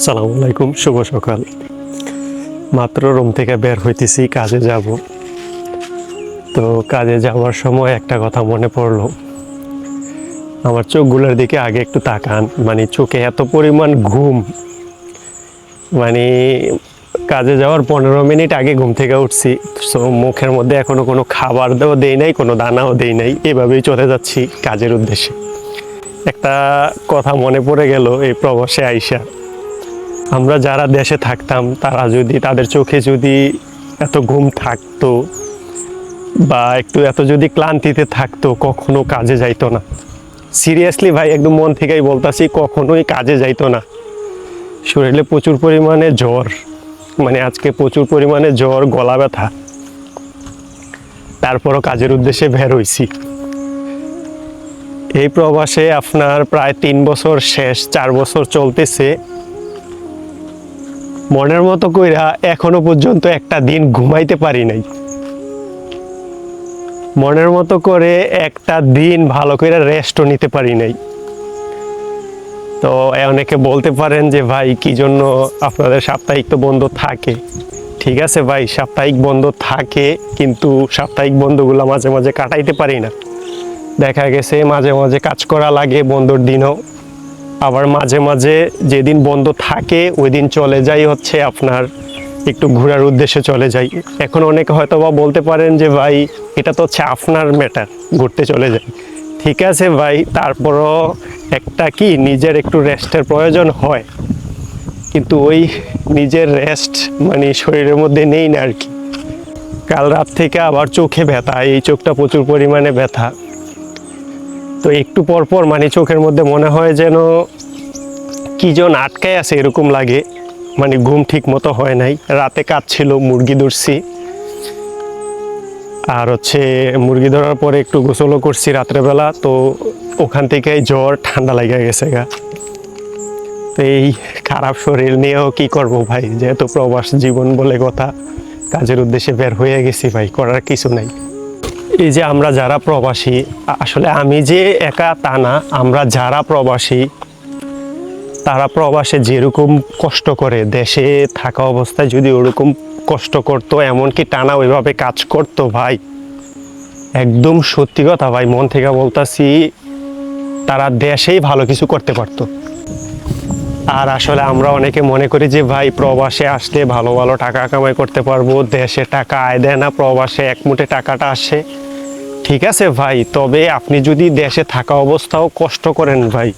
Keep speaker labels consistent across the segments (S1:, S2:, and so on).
S1: সালামু আলাইকুম, শুভ সকাল। মাত্র রুম থেকে বের হইতেছি, কাজে যাব। তো কাজে যাওয়ার সময় একটা কথা মনে পড়ল। আমার চোখগুলোর দিকে আগে একটু তাকান। মানে চোখে এত পরিমাণ ঘুম। মানে কাজে যাওয়ার পনেরো মিনিট আগে ঘুম থেকে উঠছি। সো মুখের মধ্যে এখনও কোনো খাবার দেওয়া দেই নাই, কোনো দানাও দেই নাই। এভাবেই চলে যাচ্ছি কাজের উদ্দেশ্যে। একটা কথা মনে পড়ে গেল এই প্রবাসে আইসা। আমরা যারা দেশে থাকতাম, তারা যদি, তাদের চোখে যদি এত ঘুম থাকতো বা একটু এত যদি ক্লান্তিতে থাকতো, কখনো কাজে যাইতো না। সিরিয়াসলি ভাই, একদম মন থেকেই বলতাছি, কখনোই কাজে যাইতো না। শরীরে প্রচুর পরিমাণে জ্বর মানে আজকে প্রচুর পরিমাণে জ্বর, গলা ব্যথা। তারপরও কাজের উদ্দেশ্যে বের হইছি। এই প্রবাসে আপনার প্রায় তিন বছর শেষ, চার বছর চলতেছে। মনের মতো কইরা এখনও পর্যন্ত একটা দিন ঘুমাইতে পারি নাই। মনের মতো করে একটা দিন ভালো করে রেস্টও নিতে পারি নাই। তো অনেকে বলতে পারেন যে, ভাই, কি জন্য আপনাদের সাপ্তাহিক তো বন্ধ থাকে? ঠিক আছে ভাই, সাপ্তাহিক বন্ধ থাকে, কিন্তু সাপ্তাহিক বন্ধগুলো মাঝে মাঝে কাটাইতে পারি না। দেখা গেছে মাঝে মাঝে কাজ করা লাগে, বন্ধর দিনও আবার মাঝে মাঝে যেদিন বন্ধ থাকে ওই দিন চলে যাই হচ্ছে আপনার একটু ঘোরার উদ্দেশ্যে চলে যাই। এখন অনেকে হয়তো বা বলতে পারেন যে, ভাই, এটা তো হচ্ছে আপনার ম্যাটার ঘুরতে চলে যাই। ঠিক আছে ভাই, তারপরও একটা কি, নিজের একটু রেস্টের প্রয়োজন হয়। কিন্তু ওই নিজের রেস্ট মানে শরীরের মধ্যে নেই না আর কি। কাল রাত থেকে আবার চোখে ব্যথা, এই চোখটা প্রচুর পরিমাণে ব্যথা। তো একটু পর পর মানে চোখের মধ্যে মনে হয় যেন কি যেন আটকায় আছে এরকম লাগে। মানে ঘুম ঠিক মতো হয় নাই। রাতে কাজ ছিল মুরগি ধরছি। আর হচ্ছে মুরগি ধরার পরে একটু গোসলও করছি রাত্রেবেলা। তো ওখান থেকে জ্বর, ঠান্ডা লেগে গেছে গা। তো এই খারাপ শরীর নিয়েও কি করব ভাই? যেহেতু প্রবাস জীবন বলে কথা, কাজের উদ্দেশ্যে বের হয়ে গেছি ভাই, করার কিছু নাই। এই যে আমরা যারা প্রবাসী আসলে আমি যে একা তা না, আমরা যারা প্রবাসী, তারা প্রবাসে যেরকম কষ্ট করে, দেশে থাকা অবস্থায় যদি ওরকম কষ্ট করতো, এমনকি টানা ওইভাবে কাজ করতো ভাই, একদম সত্যি কথা ভাই, মন থেকে বলতাছি তারা দেশেই ভালো কিছু করতে পারতো। আর আসলে আমরা অনেকে মনে করি যে ভাই, প্রবাসে আসলে ভালো ভালো টাকা কামাই করতে পারব, দেশে টাকা আয় দেয় না, প্রবাসে এক মুঠে টাকাটা আসে। ঠিক আছে ভাই, তবে আপনি যদি দেশে থাকা অবস্থাও কষ্ট করেন ভাই।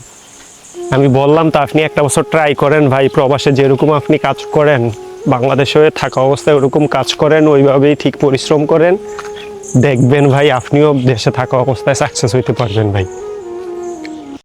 S1: আমি বললাম তো, আপনি একটা বছর ট্রাই করেন ভাই, প্রবাসে যেরকম আপনি কাজ করেন, বাংলাদেশে থাকা অবস্থায় ওরকম কাজ করেন, ওইভাবেই ঠিক পরিশ্রম করেন। দেখবেন ভাই, আপনিও দেশে থাকা অবস্থায় সাকসেস হইতে পারবেন ভাই।